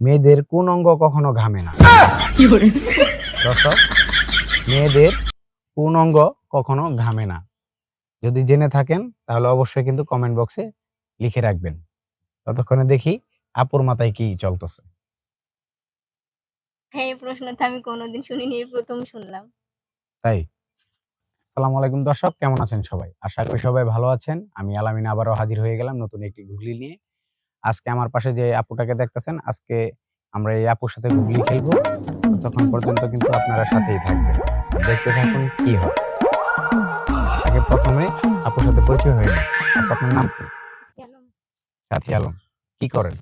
মেয়েদের কোন অঙ্গ কখনো ঘামে না। দর্শক মেয়েদের কোন অঙ্গ কখনো ঘামে না। যদি জেনে থাকেন তাহলে অবশ্যই কিন্তু কমেন্ট বক্সে লিখে রাখবেন। ততক্ষণে দেখি আপুর মাথায় কি চলতেছে। হ্যাঁ এই আমি কোনোদিন শুনিনি এই প্রথম শুনলাম। তাই? সালাম আলাইকুম দর্শক কেমন আছেন সবাই? আশা করি সবাই ভালো আছেন। আমি আলামিন আবারও হাজির হয়ে গেলাম নতুন একটি গুগলি নিয়ে। আজকে আমার পাশে যে আপুটাকে দেখতেছেন আজকে আমরা এই আপুর সাথে গুগলি খেলব। ততক্ষণ পর্যন্ত কিন্তু আপনারা সাথেই থাকবেন। দেখতে থাকুন কি হয়। আগে প্রথমে আপুর সাথে পরিচয় হয়ে। আপনার নাম কি? সাথী আলম। কি করেন?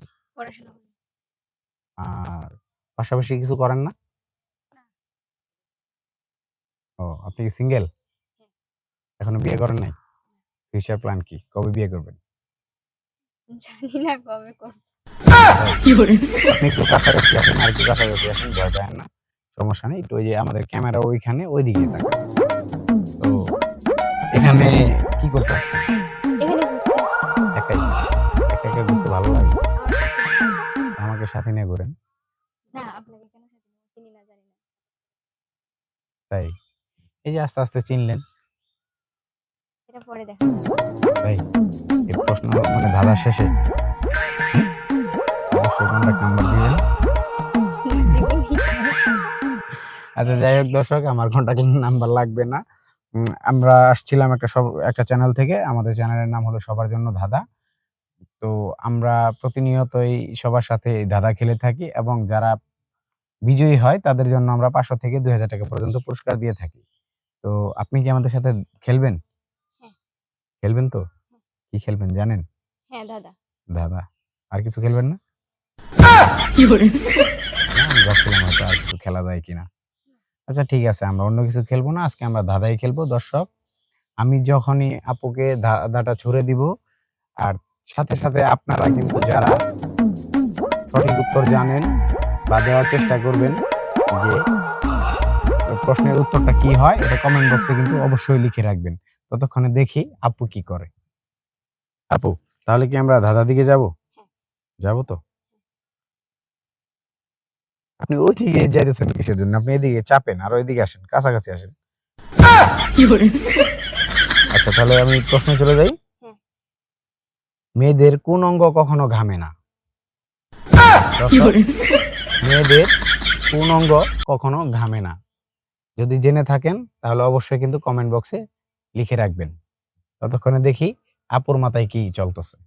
আর পাশাপাশি কিছু করেন না? ও আপনি কি সিঙ্গেল এখনও বিয়ে করেন নাই? ফিউচার প্ল্যান কি? কবে বিয়ে করবেন? জানি না কবে করব। একটু কাছাকাছি আসেন আর একটু কাছাকাছি আসেন ভয় পায় না সমস্যা নেই। একটু ওই যে আমাদের ক্যামেরা ওইখানে ওইদিকে থাকে। তো এখানে কি করতে আসছেন একাই একা একা? ঘুরতে ভালো লাগে? আমাকে সাথে নিয়ে ঘুরেন। না আপনাকে কেন সাথে নেব? চিনি না জানি না। তাই? এই যে আস্তে আস্তে চিনলেন। পরে দেখা মানে ধাঁধা শেষে। আচ্ছা যাই হোক দর্শক, আমার কন্ট্যাক্ট নাম্বার লাগবে না। আমরা আসছিলাম একটা সব, একটা চ্যানেল থেকে। আমাদের চ্যানেলের নাম হলো সবার জন্য ধাঁধা। তো আমরা প্রতিনিয়তই সবার সাথে ধাঁধা খেলে থাকি এবং যারা বিজয়ী হয়, তাদের জন্য আমরা পাঁচশো থেকে দুই হাজার টাকা পর্যন্ত পুরস্কার দিয়ে থাকি। তো আপনি কি আমাদের সাথে খেলবেন। খেলবেন তো? কি খেলবেন জানেন? হ্যাঁ দাদা। দাদা। আর কিছু খেলবেন না? না, আমি ভাবছিলাম হয়তো আর কিছু খেলা যায় কিনা। আচ্ছা ঠিক আছে আমরা অন্য কিছু খেলব না। আজকে আমরা ধাঁধাই খেলব দর্শক। আমি যখনই আপুকে ধাঁধাটা ছুড়ে দিব আর সাথে সাথে আপনারা কিন্তু যারা সঠিক উত্তর জানেন বা দেওয়ার চেষ্টা করবেন যে প্রশ্নের উত্তরটা কি হয় এটা কমেন্ট বক্সে কিন্তু অবশ্যই লিখে রাখবেন। ততক্ষণে দেখি আপু কি করে। আপু তাহলে কি আমরা ধাঁধা দিকে যাব? যাব তো? আপনি ওইদিকে যাইতেছেন কিসের জন্য? আপনি এদিকে চাপেন আর ওইদিকে আসেন কাছাকাছি আসেন। আচ্ছা তাহলে আমি প্রশ্নে চলে যাই। হ্যাঁ। মেয়েদের কোন অঙ্গ কখনো ঘামে না? মেয়েদের কোন অঙ্গ কখনো ঘামে না? যদি জেনে থাকেন তাহলে অবশ্যই কিন্তু কমেন্ট বক্সে লিখে রাখবেন। ততক্ষণে দেখি আপুর মাথায় কি চলতেছে।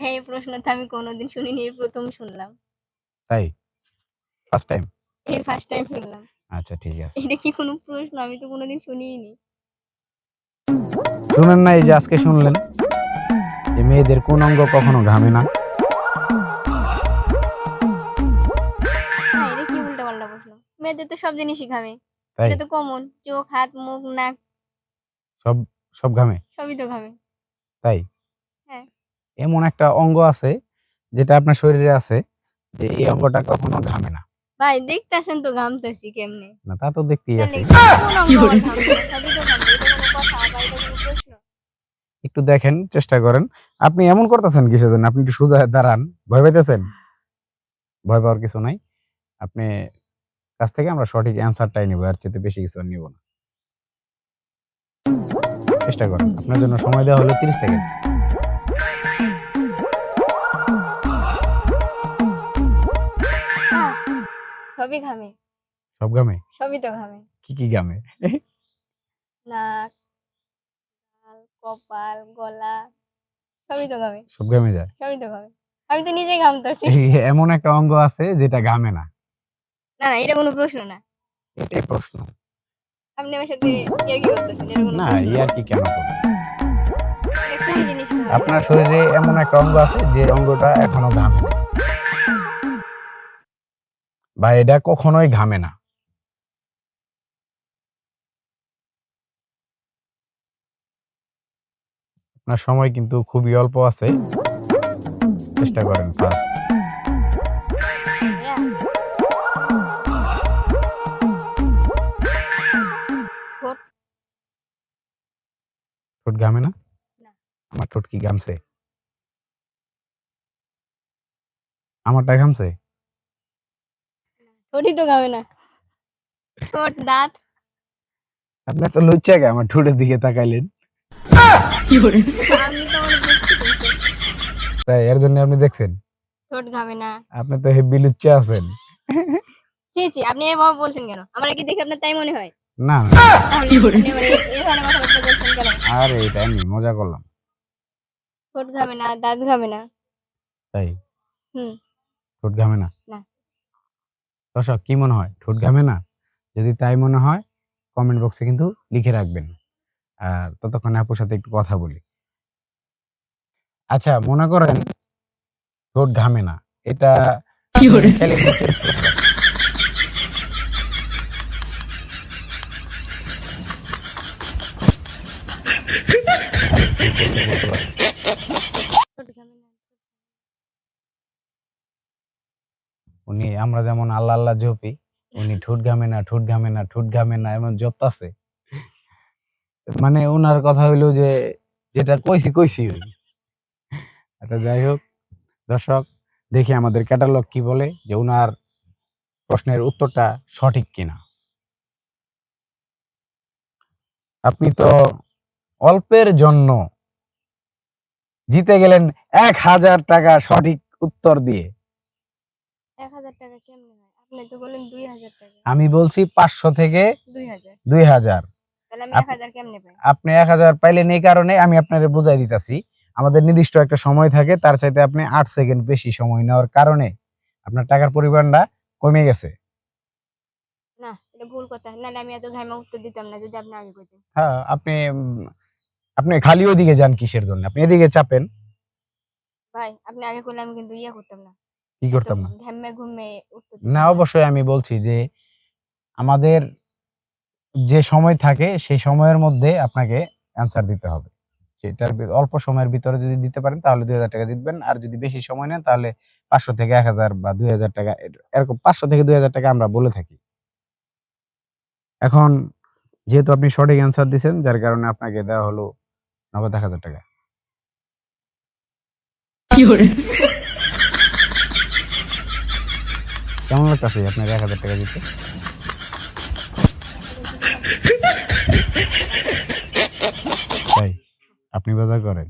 হ্যাঁ এই প্রশ্ন তো আমি কোনোদিন শুনিনি এই প্রথম শুনলাম। তাই? ফার্স্ট টাইম এই ফার্স্ট টাইম শুনলাম। আচ্ছা ঠিক আছে। এটা কি কোনো প্রশ্ন? আমি তো কোনোদিন শুনিনি শুনেন না এই যে আজকে শুনলেন যে মেয়েদের কোন অঙ্গ কখনো ঘামে না। হ্যাঁ মেয়েদের তো সব জিনিসই খাবে তাই? এটা তো কমন চোখ হাত মুখ নাক। সব সব ঘামে? সবই তো খাবে তাই? হ্যাঁ। এমন একটা অঙ্গ আছে যেটা আপনার শরীরে আছে যে এই অঙ্গটা কখনো ঘামে না। ভাই দেখতেছেন তো ঘামতেছি কেমনে? না তা তো দেখতেই আছে। একটু দেখেন চেষ্টা করেন। আপনি এমন করতেছেন কিসের জন্য? আপনি একটু সোজা দাঁড়ান। ভয় পাইতেছেন? ভয় পাওয়ার কিছু নাই। আপনি কাছ থেকে আমরা সঠিক অ্যান্সারটাই নিব আর চেয়ে বেশি কিছু নিব না। চেষ্টা করেন আপনার জন্য সময় দেওয়া হলো তিরিশ সেকেন্ড। সবই ঘামে। সব গামে সবই তো ঘামে। কি কি গামে নাক কপাল গলা সবই তো ঘামে। সব গামে যায়? সবই তো ঘামে। আমি তো নিজেই ঘামতেছি। এমন একটা অঙ্গ আছে যেটা গামে না। না না এটা কোনো প্রশ্ন না। এটাই প্রশ্ন। আপনি আমার সাথে ইয়ার কি করতেছেন না ইয়ার কি কেন? আপনার শরীরে এমন একটা অঙ্গ আছে যে অঙ্গটা এখনও ঘামে বা এটা কখনোই ঘামে না। আপনার সময় কিন্তু খুবই অল্প আছে। চেষ্টা করেন ফার্স্ট ঘামে না। আমার ঠোঁট কি ঘামছে আমারটা ঘামছে? ঠোঁটই তো খাবে না। ঠোঁট দাঁত। আপনি তো লজ্জা গে আমার ঠোঁটের দিকে তাকাইলেন? তাই এর জন্য আপনি দেখছেন? ঠোঁট ঘামে না। আপনি তো হেব্বি লুচ্চা আছেন। ছি ছি আপনি এভাবে বলছেন কেন? আমার কি দেখে আপনার তাই মনে হয়? না আরে এটা আমি মজা করলাম। ঠোঁট ঘামে না দাঁত ঘামে না। তাই? হুম। ঠোঁট ঘামে না? না। দর্শক কি মনে হয়? ঠোঁট ঘামে না? যদি তাই মনে হয় কমেন্ট বক্সে কিন্তু লিখে রাখবেন। আর ততক্ষণে আপুর সাথে একটু কথা বলি। আচ্ছা মনে করেন ঠোঁট ঘামে না। এটা চাইলে একটু change করতে পারেন। ঠোঁট ঘামে না উনি আমরা যেমন আল্লাহ আল্লাহ জপি উনি ঠোঁট ঘামে না ঠোঁট ঘামে না ঠোঁট ঘামে না এমন জপতাছে মানে ওনার কথা হইল যে যেটা কইছি কইছি আচ্ছা যাই হোক দর্শক দেখি আমাদের ক্যাটালগ কি বলে যে ওনার প্রশ্নের উত্তরটা সঠিক কিনা। আপনি তো অল্পের জন্য জিতে গেলেন এক হাজার টাকা সঠিক উত্তর দিয়ে। এক হাজার টাকা কেমনে হয়? আপনি তো বললেন দুই হাজার টাকা। আমি বলছি পাঁচশো থেকে দুই হাজার। দুই হাজার। তাহলে আমি এক হাজার কেমনে পাই? আপনি এক হাজার পাইলেন এই কারণে আমি আপনার বুঝাই দিতেছি। আমাদের নির্দিষ্ট একটা সময় থাকে তার চাইতে আপনি আট সেকেন্ড বেশি সময় নেওয়ার কারণে আপনার টাকার পরিমাণটা কমে গেছে। না এটা ভুল কথা। নাহলে আমি এত ঘাইমা উত্তর দিতাম না যদি আপনি আগে কইতেন। হ্যাঁ আপনি আপনি খালি ওদিকে যান কিসের জন্য? আপনি এদিকে চাপেন। ভাই আপনি আগে করলে আমি কিন্তু ইয়ে করতাম না। কি করতাম না? না অবশ্যই আমি বলছি যে আমাদের যে সময় থাকে সেই সময়ের মধ্যে আপনাকে অ্যান্সার দিতে হবে। সেটার অল্প সময়ের ভিতরে যদি দিতে পারেন তাহলে দুই হাজার টাকা জিতবেন আর যদি বেশি সময় নেন তাহলে পাঁচশো থেকে এক হাজার বা দুই হাজার টাকা এরকম পাঁচশো থেকে দুই হাজার টাকা আমরা বলে থাকি। এখন যেহেতু আপনি সঠিক অ্যান্সার দিচ্ছেন যার কারণে আপনাকে দেওয়া হলো নগদ এক হাজার টাকা। কেমন লাগতেছে আপনার এক হাজার টাকা দিতে? তাই আপনি বাজার করেন।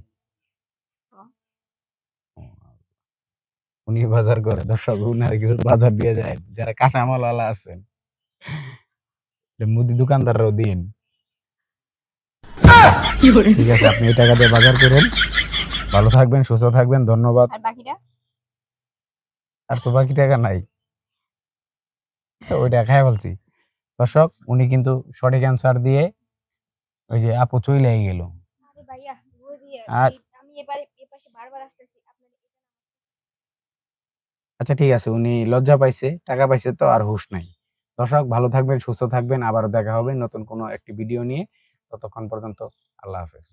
উনি বাজার করে দর্শক উনার কিছু বাজার দিয়ে যায়। যারা কাঁচামাল আলা আছেন মুদি দোকানদাররাও দিন ঠিক আছে আপনি এই টাকা দিয়ে বাজার করেন। ভালো থাকবেন সুস্থ থাকবেন ধন্যবাদ। আর তো বাকি টাকা নাই। ওইটা খাই বলছি দর্শক উনি কিন্তু সঠিক অ্যান্সার দিয়ে ওই যে আপু চলে গেল। আরে আচ্ছা ঠিক আছে উনি লজ্জা পাইছে টাকা পাইছে তো আর হুঁশ নাই। দর্শক ভালো থাকবেন সুস্থ থাকবেন আবারও দেখা হবে নতুন কোনো একটি ভিডিও নিয়ে। ততক্ষণ পর্যন্ত আল্লাহ হাফেজ।